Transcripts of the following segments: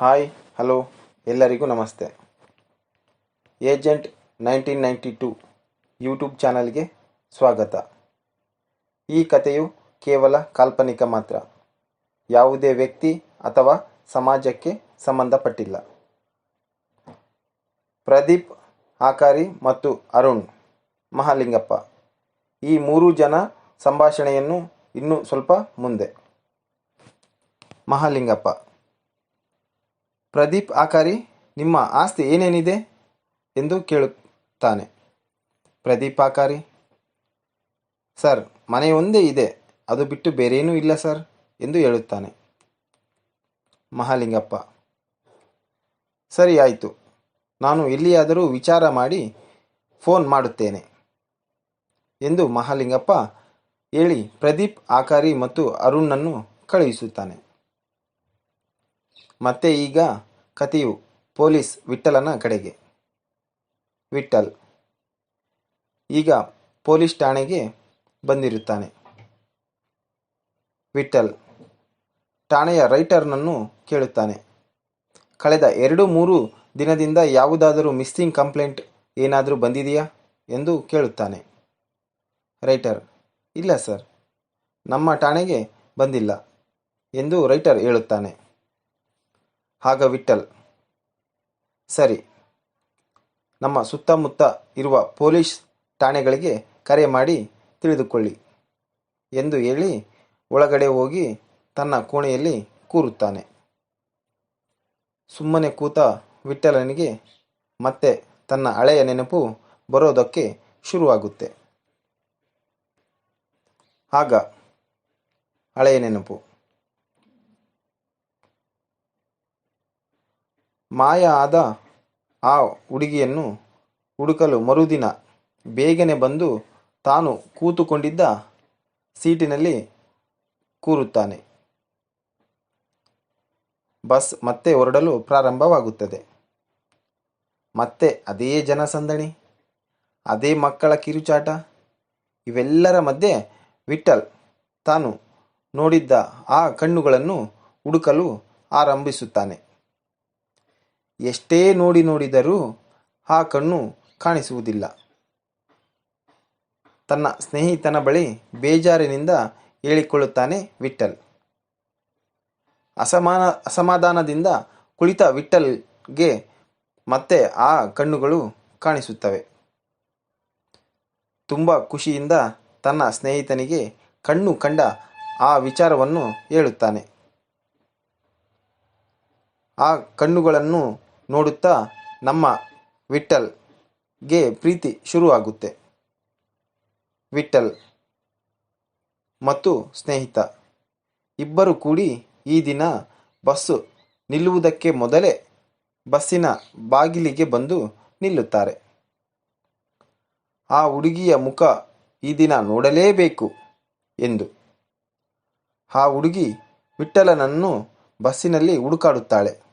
Hi hello ಎಲ್ಲರಿಗೂ ನಮಸ್ತೆ. Agent nineteen ninety two YouTube ಚಾನಲ್ಗೆ ಸ್ವಾಗತ. ಈ ಕಥೆಯು ಕೇವಲ ಕಾಲ್ಪನಿಕ ಮಾತ್ರ. ಯಾವುದೇ ವ್ಯಕ್ತಿ ಅಥವಾ ಸಮಾಜಕ್ಕೆ ಸಂಬಂಧಪಟ್ಟಿಲ್ಲ. ಪ್ರದೀಪ್, ಆಕಾರಿ ಮತ್ತು ಅರುಣ್ ಮಹಾಲಿಂಗಪ್ಪ. ಈ ಮೂರು ಜನ ಸಂಭಾಷಣೆಯನ್ನು ಇನ್ನೂ ಸ್ವಲ್ಪ ಮುಂದೆ. ಮಹಾಲಿಂಗಪ್ಪ. ಪ್ರದೀಪ್ ಆಕಾರಿ ನಿಮ್ಮ ಆಸ್ತಿ ಏನೇನಿದೆ? ಎಂದು ಕೇಳುತ್ತಾನೆ. ಪ್ರದೀಪ್ ಆಕಾರಿ ಸರ್, ಮನೆ ಒಂದೇ ಇದೆ. ಅದು ಬಿಟ್ಟು ಬೇರೇನೂ ಇಲ್ಲ, ಸರ್, ಎಂದು ಹೇಳುತ್ತಾನೆ. ಮಹಾಲಿಂಗಪ್ಪ, ಸರಿ ಆಯಿತು. ನಾನು ಎಲ್ಲಿಯಾದರೂ ವಿಚಾರ ಮಾಡಿ ಫೋನ್ ಮಾಡುತ್ತೇನೆ ಎಂದು ಮಹಾಲಿಂಗಪ್ಪ ಹೇಳಿ ಪ್ರದೀಪ್ ಆಕಾರಿ ಮತ್ತು ಅರುಣನ್ನು ಕಳುಹಿಸುತ್ತಾನೆ. ಮತ್ತೆ ಈಗ ಕತಿಯು ಪೊಲೀಸ್ ವಿಠ್ಠಲನ ಕಡೆಗೆ. ವಿಠ್ಠಲ್ ಈಗ ಪೊಲೀಸ್ ಠಾಣೆಗೆ ಬಂದಿರುತ್ತಾನೆ. ವಿಠ್ಠಲ್ ಠಾಣೆಯ ರೈಟರ್ನನ್ನು ಕೇಳುತ್ತಾನೆ. ಕಳೆದ ಎರಡು ಮೂರು ದಿನದಿಂದ ಯಾವುದಾದರೂ ಮಿಸ್ಸಿಂಗ್ ಕಂಪ್ಲೇಂಟ್ ಏನಾದರೂ ಬಂದಿದೆಯಾ ಎಂದು ಕೇಳುತ್ತಾನೆ. ರೈಟರ್, ಇಲ್ಲ ಸರ್, ನಮ್ಮ ಠಾಣೆಗೆ ಬಂದಿಲ್ಲ ಎಂದು ರೈಟರ್ ಹೇಳುತ್ತಾನೆ. ಆಗ ವಿಠ್ಠಲ್ ಸರಿ. ನಮ್ಮ ಸುತ್ತಮುತ್ತ ಇರುವ ಪೊಲೀಸ್ ಠಾಣೆಗಳಿಗೆ ಕರೆ ಮಾಡಿ ತಿಳಿದುಕೊಳ್ಳಿ ಎಂದು ಹೇಳಿ ಒಳಗಡೆ ಹೋಗಿ ತನ್ನ ಕೋಣೆಯಲ್ಲಿ ಕೂರುತ್ತಾನೆ. ಸುಮ್ಮನೆ ಕೂತ ವಿಠ್ಠಲನಿಗೆ ಮತ್ತೆ ತನ್ನ ಹಳೆಯ ನೆನಪು ಬರೋದಕ್ಕೆ ಶುರುವಾಗುತ್ತೆ. ಆಗ ಹಳೆಯ ನೆನಪು. ಮಾಯ ಆದ ಆ ಹುಡುಗಿಯನ್ನು ಹುಡುಕಲು ಮರುದಿನ ಬೇಗನೆ ಬಂದು ತಾನು ಕೂತುಕೊಂಡಿದ್ದ ಸೀಟಿನಲ್ಲಿ ಕೂರುತ್ತಾನೆ. ಬಸ್ ಮತ್ತೆ ಹೊರಡಲು ಪ್ರಾರಂಭವಾಗುತ್ತದೆ. ಮತ್ತೆ ಅದೇ ಜನಸಂದಣಿ, ಅದೇ ಮಕ್ಕಳ ಕಿರುಚಾಟ, ಇವೆಲ್ಲರ ಮಧ್ಯೆ ವಿಠಲ್ ತಾನು ನೋಡಿದ್ದ ಆ ಕಣ್ಣುಗಳನ್ನು ಹುಡುಕಲು ಆರಂಭಿಸುತ್ತಾನೆ. ಎಷ್ಟೇ ನೋಡಿ ನೋಡಿದರೂ ಆ ಕಣ್ಣು ಕಾಣಿಸುವುದಿಲ್ಲ. ತನ್ನ ಸ್ನೇಹಿತನ ಬಳಿ ಬೇಜಾರಿನಿಂದ ಹೇಳಿಕೊಳ್ಳುತ್ತಾನೆ ವಿಠ್ಠಲ್. ಅಸಮಾನ, ಅಸಮಾಧಾನದಿಂದ ಕುಳಿತ ವಿಠ್ಠಲ್ಗೆ ಮತ್ತೆ ಆ ಕಣ್ಣುಗಳು ಕಾಣಿಸುತ್ತವೆ. ತುಂಬ ಖುಷಿಯಿಂದ ತನ್ನ ಸ್ನೇಹಿತನಿಗೆ ಕಣ್ಣು ಕಂಡ ಆ ವಿಚಾರವನ್ನು ಹೇಳುತ್ತಾನೆ. ಆ ಕಣ್ಣುಗಳನ್ನು ನೋಡುತ್ತಾ ನಮ್ಮ ವಿಠ್ಠಲ್ಗೆ ಪ್ರೀತಿ ಶುರುವಾಗುತ್ತೆ. ವಿಠ್ಠಲ್ ಮತ್ತು ಸ್ನೇಹಿತ ಇಬ್ಬರು ಕೂಡಿ ಈ ದಿನ ಬಸ್ಸು ನಿಲ್ಲುವುದಕ್ಕೆ ಮೊದಲೇ ಬಸ್ಸಿನ ಬಾಗಿಲಿಗೆ ಬಂದು ನಿಲ್ಲುತ್ತಾರೆ. ಆ ಹುಡುಗಿಯ ಮುಖ ಈ ದಿನ ನೋಡಲೇಬೇಕು ಎಂದು. ಆ ಹುಡುಗಿ ವಿಠ್ಠಲನನ್ನು ಬಸ್ಸಿನಲ್ಲಿ ಹುಡುಕಾಡುತ್ತಾಳೆ.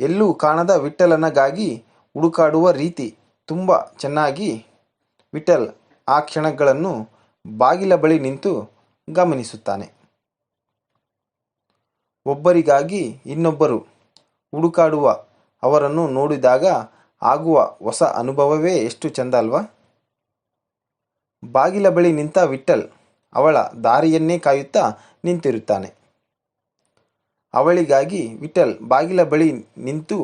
ಎಲ್ಲೂ ಕಾಣದ ವಿಠ್ಠಲನಗಾಗಿ ಹುಡುಕಾಡುವ ರೀತಿ ತುಂಬ ಚೆನ್ನಾಗಿ ವಿಠ್ಠಲ್ ಆ ಕ್ಷಣಗಳನ್ನು ಬಾಗಿಲ ಬಳಿ ನಿಂತು ಗಮನಿಸುತ್ತಾನೆ. ಒಬ್ಬರಿಗಾಗಿ ಇನ್ನೊಬ್ಬರು ಹುಡುಕಾಡುವ ಅವರನ್ನು ನೋಡಿದಾಗ ಆಗುವ ಹೊಸ ಅನುಭವವೇ ಎಷ್ಟು ಚೆಂದ ಅಲ್ವಾ? ಬಾಗಿಲ ಬಳಿ ನಿಂತ ವಿಠ್ಠಲ್ ಅವಳ ದಾರಿಯನ್ನೇ ಕಾಯುತ್ತಾ ನಿಂತಿರುತ್ತಾನೆ. ಅವಳಿಗಾಗಿ ವಿಠ್ಠಲ್ ಬಾಗಿಲ ಬಳಿ ನಿಂತು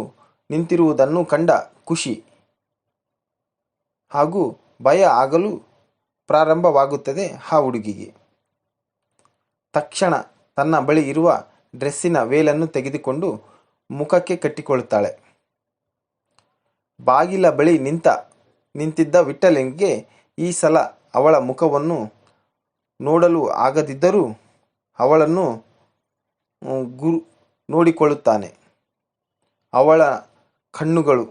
ನಿಂತಿರುವುದನ್ನು ಕಂಡ ಖುಷಿ ಹಾಗೂ ಭಯ ಆಗಲು ಪ್ರಾರಂಭವಾಗುತ್ತದೆ ಆ ಹುಡುಗಿಗೆ. ತಕ್ಷಣ ತನ್ನ ಬಳಿ ಇರುವ ಡ್ರೆಸ್ಸಿನ ವೇಲನ್ನು ತೆಗೆದುಕೊಂಡು ಮುಖಕ್ಕೆ ಕಟ್ಟಿಕೊಳ್ಳುತ್ತಾಳೆ. ಬಾಗಿಲ ಬಳಿ ನಿಂತ ನಿಂತಿದ್ದ ವಿಠಲಿಂಗ್ಗೆ ಈ ಸಲ ಅವಳ ಮುಖವನ್ನು ನೋಡಲು ಆಗದಿದ್ದರೂ ಅವಳನ್ನು ಗುರು ನೋಡಿಕೊಳ್ಳುತ್ತಾನೆ. ಅವಳ ಕಣ್ಣುಗಳು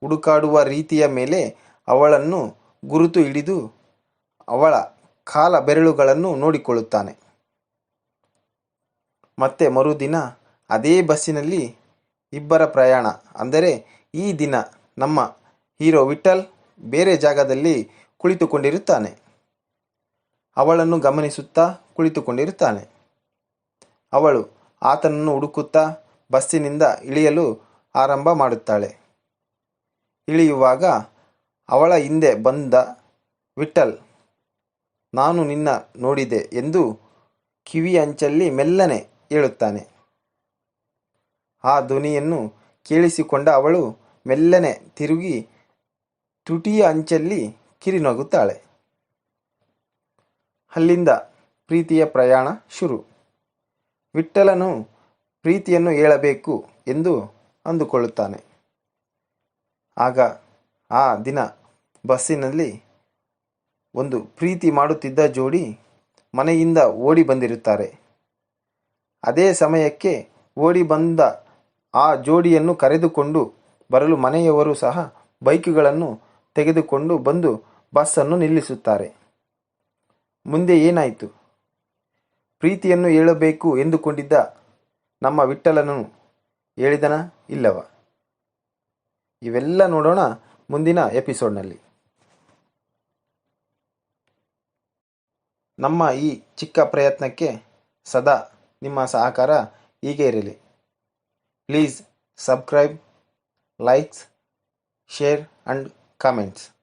ಹುಡುಕಾಡುವ ರೀತಿಯ ಮೇಲೆ ಅವಳನ್ನು ಗುರುತು ಹಿಡಿದು ಅವಳ ಕಾಲ ಬೆರಳುಗಳನ್ನು ನೋಡಿಕೊಳ್ಳುತ್ತಾನೆ. ಮತ್ತೆ ಮರುದಿನ ಅದೇ ಬಸ್ಸಿನಲ್ಲಿ ಇಬ್ಬರ ಪ್ರಯಾಣ. ಅಂದರೆ ಈ ದಿನ ನಮ್ಮ ಹೀರೋ ವಿಠಲ್ ಬೇರೆ ಜಾಗದಲ್ಲಿ ಕುಳಿತುಕೊಂಡಿರುತ್ತಾನೆ. ಅವಳನ್ನು ಗಮನಿಸುತ್ತಾ ಕುಳಿತುಕೊಂಡಿರುತ್ತಾನೆ. ಅವಳು ಆತನನ್ನು ಹುಡುಕುತ್ತಾ ಬಸ್ಸಿನಿಂದ ಇಳಿಯಲು ಆರಂಭ ಮಾಡುತ್ತಾಳೆ. ಇಳಿಯುವಾಗ ಅವಳ ಹಿಂದೆ ಬಂದ ವಿಠಲ್ ನಾನು ನಿನ್ನ ನೋಡಿದೆ ಎಂದು ಕಿವಿ ಅಂಚಲ್ಲಿ ಮೆಲ್ಲನೆ ಹೇಳುತ್ತಾನೆ. ಆ ಧ್ವನಿಯನ್ನು ಕೇಳಿಸಿಕೊಂಡ ಅವಳು ಮೆಲ್ಲನೆ ತಿರುಗಿ ತುಟಿಯ ಅಂಚಲ್ಲಿ ಕಿರಿನಗುತ್ತಾಳೆ. ಅಲ್ಲಿಂದ ಪ್ರೀತಿಯ ಪ್ರಯಾಣ ಶುರು. ವಿಠ್ಠಲನು ಪ್ರೀತಿಯನ್ನು ಹೇಳಬೇಕು ಎಂದು ಅಂದುಕೊಳ್ಳುತ್ತಾನೆ. ಆಗ ಆ ದಿನ ಬಸ್ಸಿನಲ್ಲಿ ಒಂದು ಪ್ರೀತಿ ಮಾಡುತ್ತಿದ್ದ ಜೋಡಿ ಮನೆಯಿಂದ ಓಡಿ ಬಂದಿರುತ್ತಾರೆ. ಅದೇ ಸಮಯಕ್ಕೆ ಓಡಿ ಬಂದ ಆ ಜೋಡಿಯನ್ನು ಕರೆದುಕೊಂಡು ಬರಲು ಮನೆಯವರು ಸಹ ಬೈಕುಗಳನ್ನು ತೆಗೆದುಕೊಂಡು ಬಂದು ಬಸ್ಸನ್ನು ನಿಲ್ಲಿಸುತ್ತಾರೆ. ಮುಂದೆ ಏನಾಯಿತು? ಪ್ರೀತಿಯನ್ನು ಹೇಳಬೇಕು ಎಂದುಕೊಂಡಿದ್ದ ನಮ್ಮ ವಿಠ್ಠಲನು ಹೇಳಿದನ ಇಲ್ಲವ? ಇವೆಲ್ಲ ನೋಡೋಣ ಮುಂದಿನ ಎಪಿಸೋಡ್ನಲ್ಲಿ. ನಮ್ಮ ಈ ಚಿಕ್ಕ ಪ್ರಯತ್ನಕ್ಕೆ ಸದಾ ನಿಮ್ಮ ಸಹಕಾರ ಹೀಗೆ ಇರಲಿ. Please subscribe, likes, share and comments.